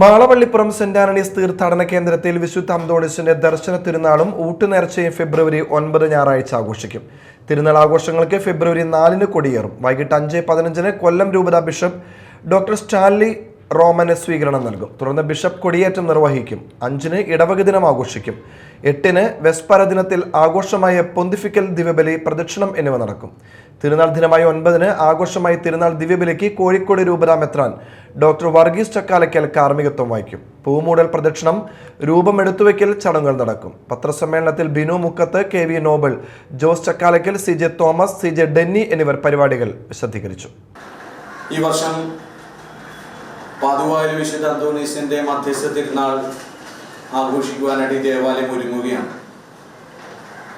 മാളവള്ളിപ്പുറം saint Antony's തീർത്ഥാടന കേന്ദ്രത്തിൽ വിശുദ്ധ അന്തോണിസിന്റെ ദർശന തിരുനാളും ഊട്ടുനേർച്ചയും ഫെബ്രുവരി ഒൻപത് ഞായറാഴ്ച ആഘോഷിക്കും. തിരുനാൾ ആഘോഷങ്ങൾക്ക് ഫെബ്രുവരി നാലിന് കൊടിയേറും. വൈകിട്ട് അഞ്ച് പതിനഞ്ചിന് കൊല്ലം രൂപത ബിഷപ്പ് ഡോക്ടർ സ്റ്റാൻലി റോമന് സ്വീകരണം നൽകും. തുടർന്ന് ബിഷപ്പ് കൊടിയേറ്റം നിർവഹിക്കും. അഞ്ചിന് ഇടവക ദിനം ആഘോഷിക്കും. എട്ടിന് വെസ്പര ദിനത്തിൽ ആഘോഷമായ പൊന്തിഫിക്കൽ ദിവ്യബലി പ്രദക്ഷിണം എന്നിവ നടക്കും. തിരുനാൾ ദിനമായ ഒൻപതിന് ആഘോഷമായി തിരുനാൾ ദിവ്യബലിക്ക് കോഴിക്കോട് രൂപരാമെത്രാൻ ഡോക്ടർ വർഗീസ് ചക്കാലയ്ക്കൽ കാർമ്മികത്വം വഹിക്കും. പൂമൂടൽ പ്രദക്ഷിണം രൂപം എടുത്തുവയ്ക്കൽ ചടങ്ങുകൾ നടക്കും. പത്രസമ്മേളനത്തിൽ Binu Mukkath K V Nobel Jose Chakkalakkal C J Thomas C J Denny എന്നിവർ പരിപാടികൾ വിശദീകരിച്ചു. ഈ വർഷം പാതുവായിൽ വിശുദ്ധ അന്തോണീസിന്റെ മധ്യസ്ഥ തിരുനാൾ ആഘോഷിക്കുവാനായിട്ട് ഈ ദേവാലയം ഒരുങ്ങുകയാണ്.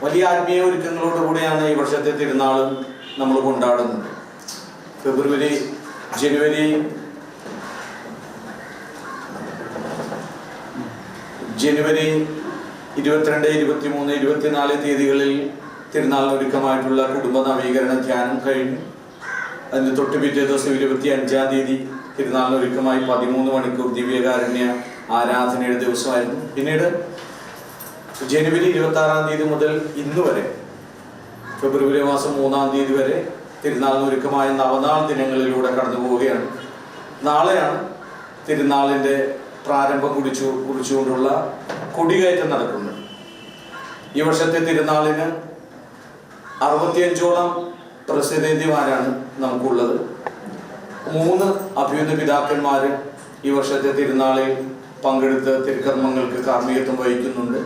വലിയ ആത്മീയ ഒരുക്കങ്ങളോടുകൂടിയാണ് ഈ വർഷത്തെ തിരുനാളും നമ്മൾ കൊണ്ടാടുന്നത്. ഫെബ്രുവരി ജനുവരി ജനുവരി ഇരുപത്തിരണ്ട് ഇരുപത്തിമൂന്ന് ഇരുപത്തിനാല് തീയതികളിൽ തിരുനാൾ ഒരുക്കമായിട്ടുള്ള കുടുംബ നവീകരണ ധ്യാനം കഴിഞ്ഞു. അതിന് തൊട്ട് പിറ്റേ ദിവസം ഇരുപത്തി അഞ്ചാം തീയതി തിരുനാളിനൊരുക്കമായി പതിമൂന്ന് മണിക്കൂർ ദിവ്യകാരുണ്യ ആരാധനയുടെ ദിവസമായിരുന്നു. പിന്നീട് ജനുവരി ഇരുപത്തി ആറാം തീയതി മുതൽ ഇന്ന് വരെ ഫെബ്രുവരി മാസം മൂന്നാം തീയതി വരെ തിരുനാളിനൊരുക്കമായ നവനാൾ ദിനങ്ങളിലൂടെ കടന്നു പോവുകയാണ്. നാളെയാണ് തിരുനാളിന്റെ പ്രാരംഭം കുറിച്ചു കുറിച്ചുകൊണ്ടുള്ള കൊടികയറ്റം നടക്കുന്നത്. ഈ വർഷത്തെ തിരുനാളിന് അറുപത്തിയഞ്ചോളം പ്രസിദ്ധന്തിമാരാണ് നമുക്കുള്ളത്. മൂന്ന് അഭ്യുന്ന പിതാക്കന്മാർ ഈ വർഷത്തെ തിരുനാളിൽ പങ്കെടുത്ത് തിരുക്കർമ്മങ്ങൾക്ക് കാർമ്മികത്വം വഹിക്കുന്നുണ്ട്.